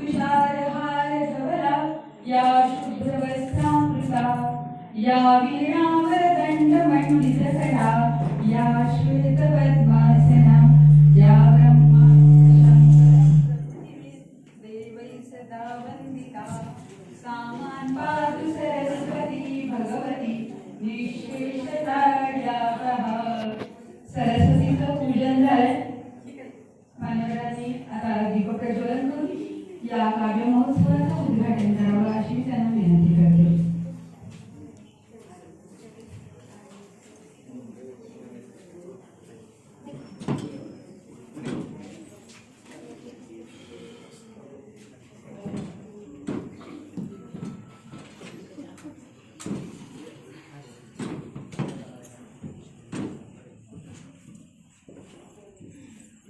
तुषारहार धवला या शुभ्रवस्त्रामृता या वीणावर दंडमंडित करा या श्वेतपद्मासना या ब्रह्मा देवै सदा वन्दिता सामान पादु सरस्वती भगवती निःशेषताड्यापः या काव्य महोत्सवाचं उद्घाटन करावं अशी मी त्यांना विनंती करते.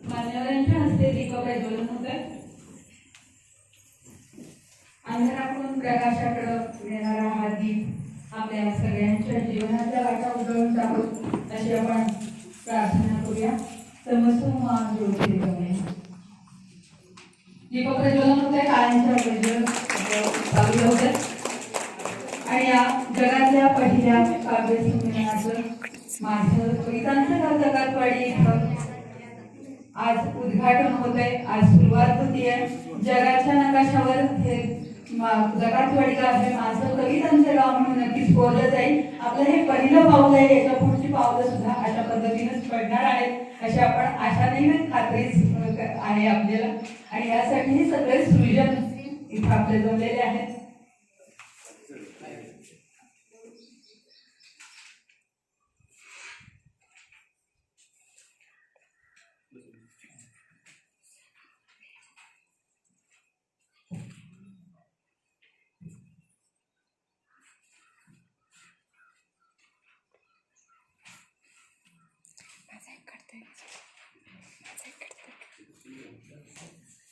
मान्यवरांच्या हस्ते दीप प्रज्वलन होत प्रकाशाकडं येणारा हा दीप आपल्या सगळ्यांच्या जीवनातल्या वाटा उजळून टाकून अशी आपण प्रार्थना करूया. तमसो मा ज्योतिर्गमय दीप प्रज्वलन होते काळ्यांच्या प्रज्वलन चालू होते. आणि या जगातल्या पहिल्या काव्य संमेलनाचं माझं कवितांचं गाव जगातवाडी इथं आज उद्घाटन होत आहे आज सुरुवात होतीये. जगाच्या नकाशावर हे जगातवाडीला आहे माझं कवितांचं गाव म्हणून नक्कीच बोललं जाईल. आपलं हे पहिलं पाऊल आहे याच्या पुढची पावलं सुद्धा अशा पद्धतीनेच पडणार आहेत. अशी आपण आशा नाही खात्रीच आहे आपल्याला. आणि यासाठी हे सगळे सृजन इथं आपले जमलेले आहेत.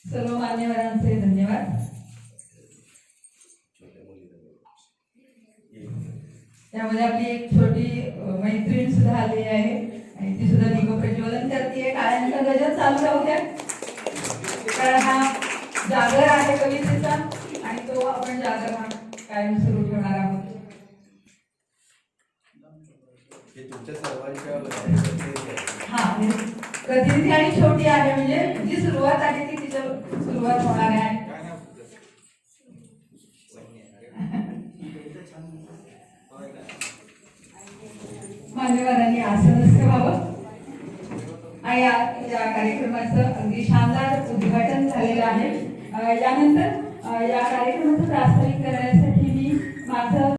सर्व मान्यवरांचे धन्यवाद. त्यामध्ये आपली एक छोटी मैत्रीण सुद्धा आलेली आहे. आणि ती सुद्धा दीप प्रज्वलन करते टाळ्यांचा गजर चालू राहू द्या कारण हा जागर आहे कवितेचा आणि तो आपण जागर हा कायम सुरू ठेवणार आहोत. हे तुमच्या प्रतिनिधी आणि छोटी आहे म्हणजे जी सुरुवात आहे ती तिच्या सुरुवात होणार आहे. मान्यवरांनी आसनस्थ व्हावं आणि या या कार्यक्रमाचं अगदी शानदार उद्घाटन झालेलं आहे. यानंतर या कार्यक्रमाचं प्रास्ताविक करण्यासाठी